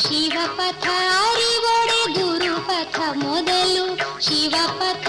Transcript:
ಶಿವ ಪಥ ಅರಿವೊಡೆ ಗುರು ಪಥ ಮೊದಲು ಶಿವ ಪಥ